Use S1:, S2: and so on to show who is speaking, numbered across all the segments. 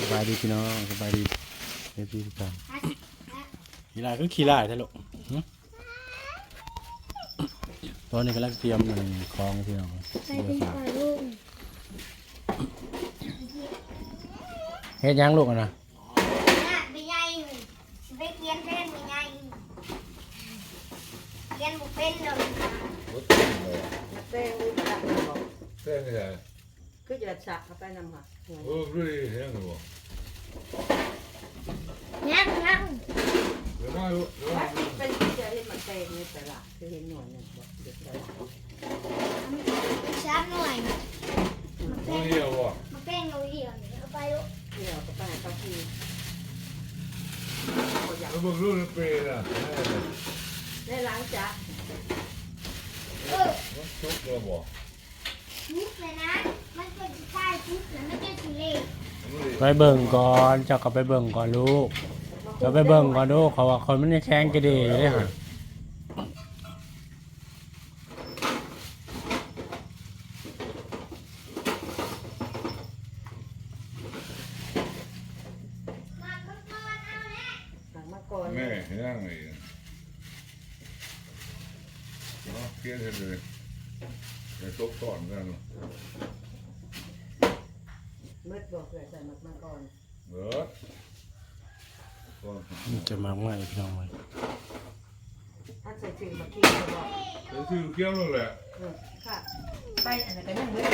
S1: สบายดีพี่น้องสบายดีเอฟซีทุกท่านขี่ลายก็ขี่ลายใช่หรอหึตอนนี้กำลังเตรียมมันคลองพี่น้อง
S2: ใส่เป็นปลาลูก
S1: เฮ็ดหยังลูกอะนะ
S2: น่ะไม่ใหญ่สิไปเขียนเส้นไม่ใหญ่เขียนบุเป็นเลย
S3: รถเต็มเลย
S4: เต้งรู้จักบอก
S3: เต็มเลย
S4: คือจะสักเข้าไปนำค่ะ
S3: โอ้รู้ดีเห็นหรือเปล่า
S2: นั่งนั่ง
S3: เดี๋ยวน้อยรู้เดี๋ยวน้
S4: ว่า
S3: อยรู้
S4: เป็นที่จะเห็นมันเต้งในตลาดคือเห็นหน่วยนึงบอกเด็กตลาด
S2: สามหน่วยมา
S3: น้
S2: เป็
S3: อย
S2: น
S3: เดียวว่ะ
S2: มาเป็นเราเดียวเนี่ยเอาไปลูก
S4: ที่เราก็ไปหาเขาคืออยาก
S3: แล้วมึงรู้ในเปรย์น่ะ
S4: ได้ล้างจัก
S2: เออ
S3: มันชุบเราบอก
S2: ชุบเลยนะ
S1: ไปเบิ่งก่อนเจ้าก็ไปเบิ่งก่อนลูกเจ้าไปเบิ่งก่อนลูกเขาว่าคนมันยังแข็งกระดีเลยฮะ
S2: มื
S4: ดบอกเลยใส่หมักมาก่อน
S3: เออก่อน
S1: มันจะมาใหม่พี่น้องเลย
S4: ถ้าใส่ถึงมากินก็บอก
S3: เดี๋ยวชื่อเกี้ยวนั่นแหละ
S4: เออค่ะไปอันนั้นก็ยังมืด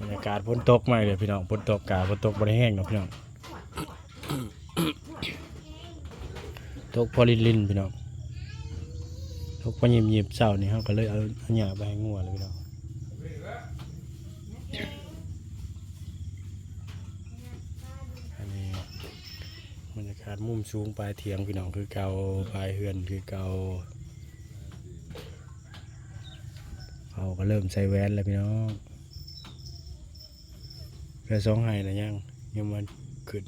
S1: บรรยากาศฝนตกใหม่เลยพี่น้องฝนตกกาฝนตกบริแห้งเนาะพี่น้อง ตกพอลินลินพี่น้องตกพอยิบยิบเศร้านี่เขาก็เลยเอาเอาหญ้าไปให้งัวเลยพี่น้องอันนี้บรรยากาศมุมสูงปลายเทียงพี่น้องคือเกาปลายเฮือนคือเกาเขาก็เริ่มใส่แว่นแล้วพี่น้องกระสองไห้นะยังยังมันขึ้น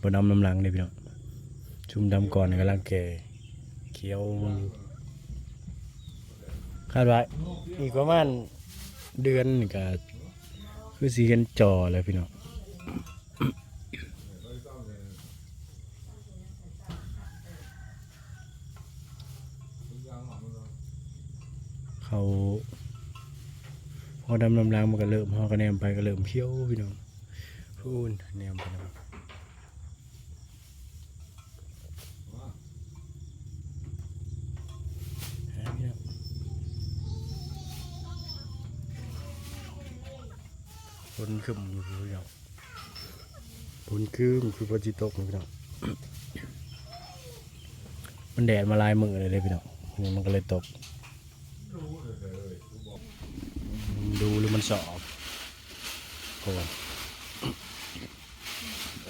S1: บนดำน้ำหลังเลยพี่น้อง ชุมดำก่อนกำลังแก่เขียวคาดว่าอีกประมาณเดือนก็คือสีกันจอเลยพี่น้องเขาพอดำน้ำลังมันก็เริ่มพอก็แนมไปก็เริ่มเขียวพี่น้องพูนแนมไปนะครับ นขึ้นอยู่พี่น้องฝนขึ้นคือฝนจิตกนะพี่น้องมันแดดมาลายมือเลยเลยพี่น้องนี่มันก็เลยตก ดูหรือมันสอบโอ้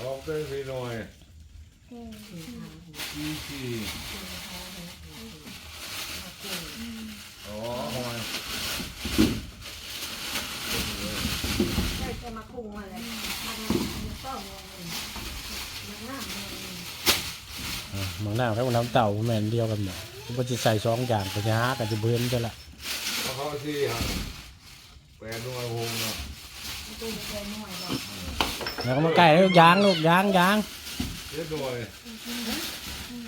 S3: ออกได้สิหน่อย
S2: เออ
S3: ยี่สี่อ๋อทำไม
S4: ใช่ จะมาคุงอะไรมันมันต้องมันน้ำมัน
S1: บางหน้าถ้ามันทำเต่าแม่นเดียวกันหมดมันจะใส่สองอย่างก็จะหากันจะเบื่อจะละ
S3: เอาเข้าที่ฮะแปลนด้วยวงเนาะ
S4: ตู้ใส่หน่วยบอก
S1: แล้วก็มาใกล้แล้วยางลูกยางยาง
S3: เช็ดหน่อย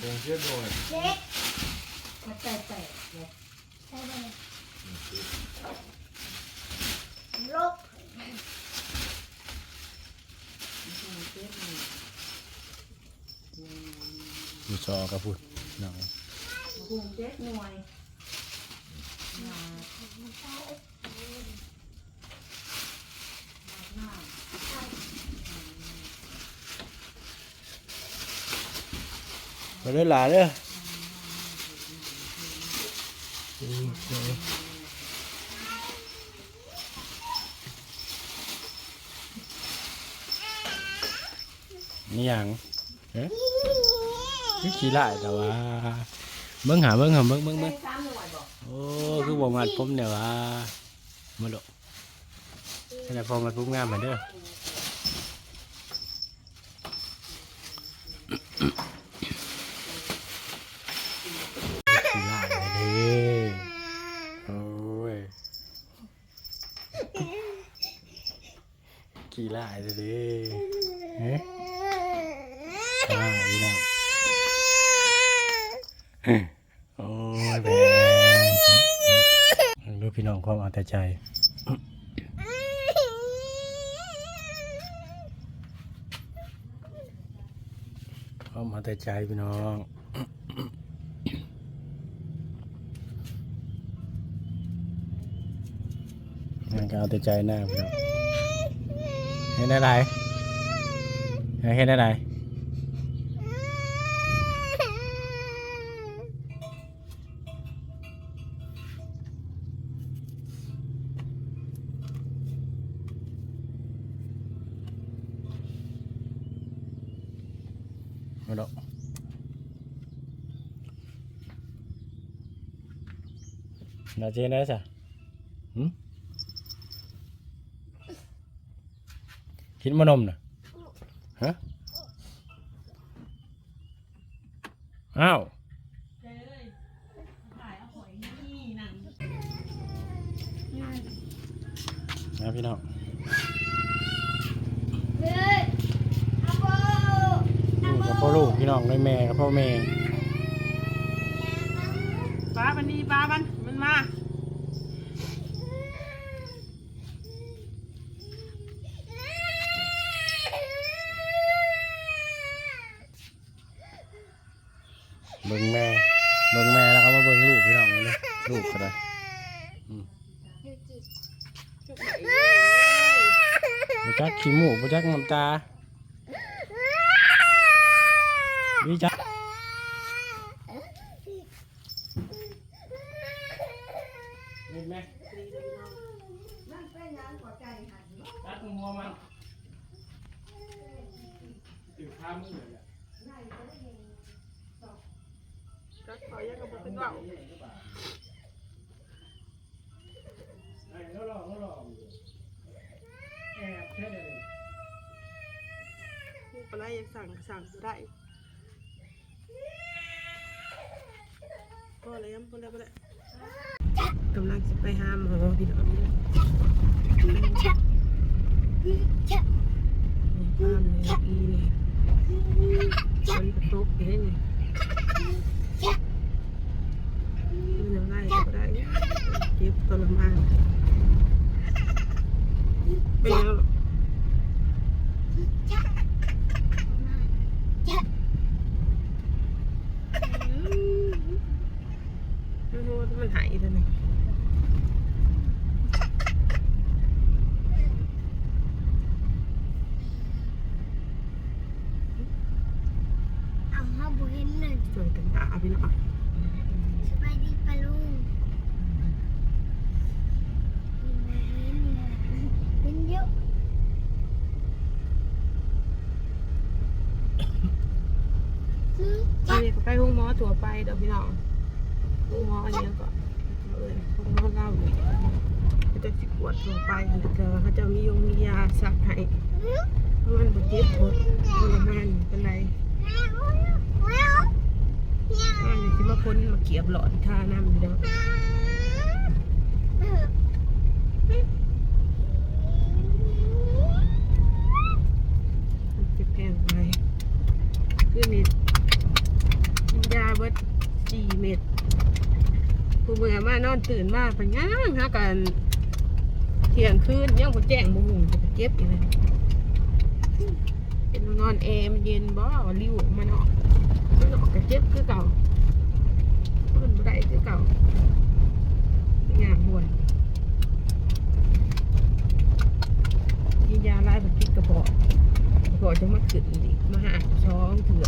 S3: คงเช็ดหน่อย
S2: เช็ด
S4: มันแตะแตะเลย
S2: ใช่ไหมลบ
S1: อยู่ซอกับพูดน้อง
S4: คุงเจ็ดหน่วย
S1: ไปเลยหลานเลย องเอ๊ะขี้ไล่แต่ว่าเบิ้งหาเบิ้งหาเบิ้งเบิ้งเบิ้งโอ้คือบ่มัดผมเนี่ยว่ามาดูแนาดพอมัดผมงามเหมือนเด้อขี้ไล่ลยโอ้ยขี้ไรเลยเฮ้ ยได้พี่น้องโอ้ยแบงดูพี่น้องความเอาแต่ใจความเอาแต่ใจพี่น้องมันก็เอาแต่ใจหน้าพี่น้องเห็นอะไรเห็นอะไร มาดอกนาเจนได้จ้ะหืมกินมานมนะฮะ อ้าวนะพี่น้อง
S2: เฮ้ยอาโบ
S1: ลูกกับ พ่อลูกพี่น้องเลยแม่กับพ่อแม่
S4: ป้ามันนี่ป้ามันมันมา
S1: เบิ่งแม่เบิ่งแม่แล้วก็มาเบิ่งลูกพี่น้องเลยลูกก็ได้
S4: จุกไหน
S1: บุจักขี้มูกบุจักน้ำตา วิจักเห็นไหม
S4: มันเป็นยังหัวใจหัน
S1: ตัดหัวมันถึงข้ามือเลยอะ
S4: ก็ขอยังกระบอกเป็นเบา
S1: ไอ้แล้วลองแล้วลองแอบแค่ไหน
S4: พูดไปไล่ยังสั่งสั่งบ่ได้ พอแล้วพอแล้วพอแล้วกำลังจะไปหาหมอพี่น้องนี่ป้ามเลยอีเลยมันกระตุกอยู่ได้ไงมันยังไล่ก็ได้เจ็บทรมานเป็นยังหรอ ไม่รู้ว่ามันหายไปไหน
S2: เอาเขาบุเห็นเลย
S4: สวยกันตาพี่น้อง
S2: สบายดีปะลุงเห็นไหมเห็นเยอะ
S4: ตอนนี้ ก็ไปห้องหมอตัวไปเดี๋ยวพี่น้องห้องหมออันนี้ก็เออห้องหมอเล่าอยู่ก็จะสิกวดตัวไปแล้วก็เขาจะมียงมียาสักให้เพราะมันบดเจ็บปวดทรมานเป็นไรอันนี้สิมาคนมาเกียบหลอดทาน้ำอยู่แล้วมันจะแพงไปคือมี ยาเบิดสี่เม็ดผู้เมื่อมานอน ตื่นมาพันย่างหากันเที่ยงคืนยังบ่แจ้งบ่หุงจะเก็บอยู่เลยเป็นนอนแอร์มันเย็นบ่ริ้วมาเนาะมันออกกระเจ็บคือเก่ามันบ่ได้คือเก่างามบวนกินยาลายแบบพิษกระเพาะกระเพาะจะมาขึ้นอีกมาหาช้องเถื่อ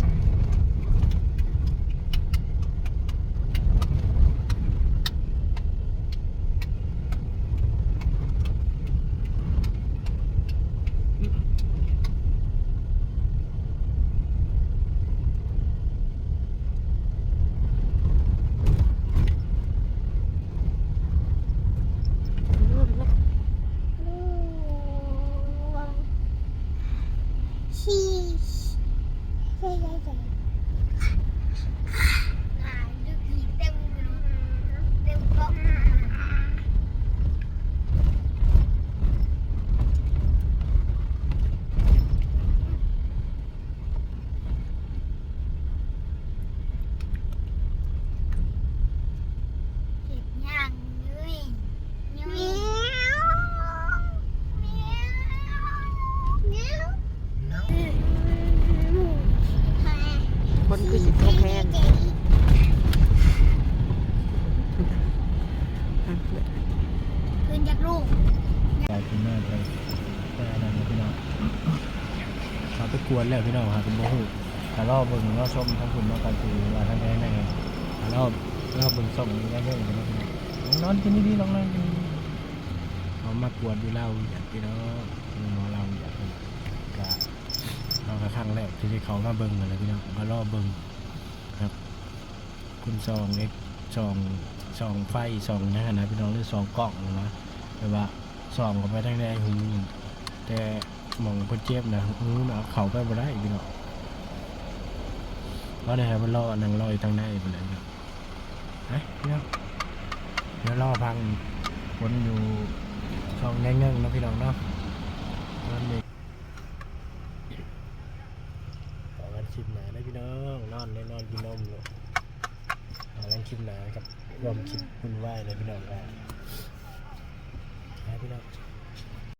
S2: ชีใช่ใช่ใช่
S4: คนคือสิตกแทน
S2: เพื่อนจากลูก
S1: ไปคุณแม่ไปไปอะไรนะพี่น้องเขาไปกวนแล้วพี่น้องหาเป็นโมหูแต่รอบเบิ่งรอบชมทั้งคุณน้องกันคือว่าทั้งแดงได้ไงแต่รอบรอบเบิ่งส่งนี่ได้เยอะอยู่นะพี่น้องลองนอนกินดีๆลองนั่งกินเขามากวนดูเหล้าอยากพี่น้องหมอเราอยากเป็นกะเรากระครั้งแรกที่เขามาเบิ่งอะไรพี่น้องมารอบเบิ่งครับ คุณซองเอ็กซองซองไฟซองนะนะพี่น้องหรือซองกล่องนะ แต่ว่าซองก็ไปทางใดหูแต่มองเพิ่นเจ็บนะหูนเอาเข้าไปบ่ได้พี่น้องเพราะได้ให้มันรอนั่งรออยู่ทางในไปเลยครับเฮ้ยพี่น้องเดี๋ยวรอพังฝนอยู่ช่องแง่งๆนะพี่น้องเนาะนั่นเองต่อกันชิมหนาได้พี่น้องนอนได้นอนกินนมเลยหาแรงคลิปหนากับรวมคลิปคุณไหวเลยพี่น้องครับให้พี่น้อง